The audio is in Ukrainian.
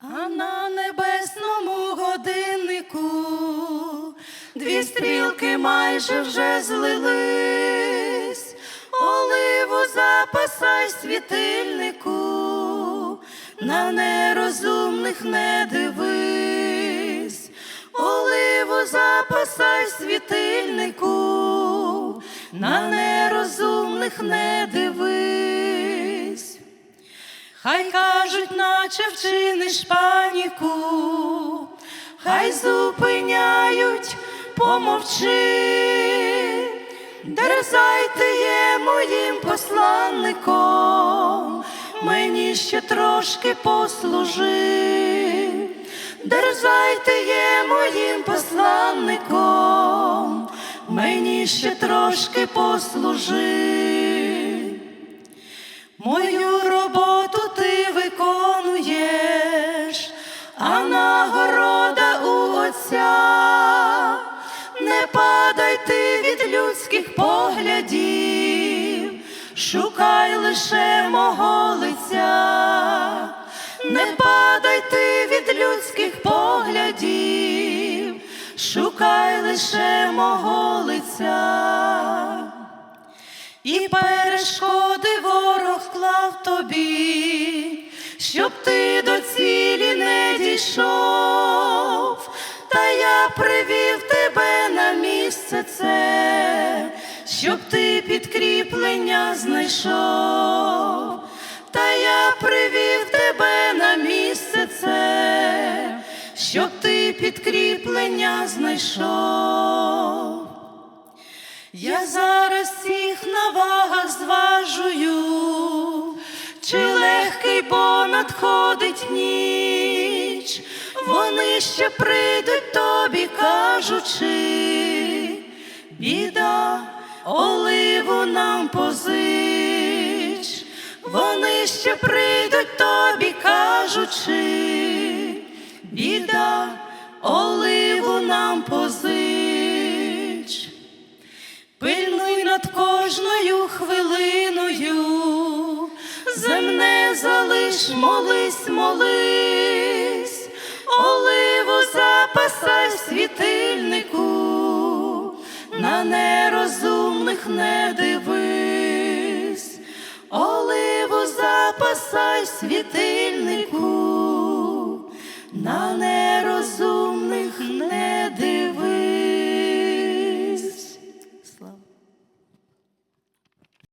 А на небесному годиннику дві стрілки майже вже злились, оливу запасай світильнику, на нерозумних не дивись, оливу запасай світильнику, на нерозумних не дивись. Хай кажуть, наче вчиниш паніку, хай зупиняють, помовчи, дерзайте є моїм посланником, мені ще трошки послужи, дерзайте є моїм посланником, мені ще трошки послужи. Мою людських поглядів, шукай лише мого лиця. Не падай ти від людських поглядів, шукай лише мого лиця. І перешкоди ворог клав тобі, щоб ти до цілі не дійшов, та я привів тебе місце це, щоб ти підкріплення знайшов, та я привів тебе на місце це, щоб ти підкріплення знайшов. Я зараз всіх на вагах зважую, чи легкий, бо надходить ніч, вони ще прийдуть тобі, кажучи, нам позич, вони ще прийдуть тобі, кажучи, біда, оливу нам позич. Пильнуй над кожною хвилиною, земне залиш, молись, молись, оливу запасай оливу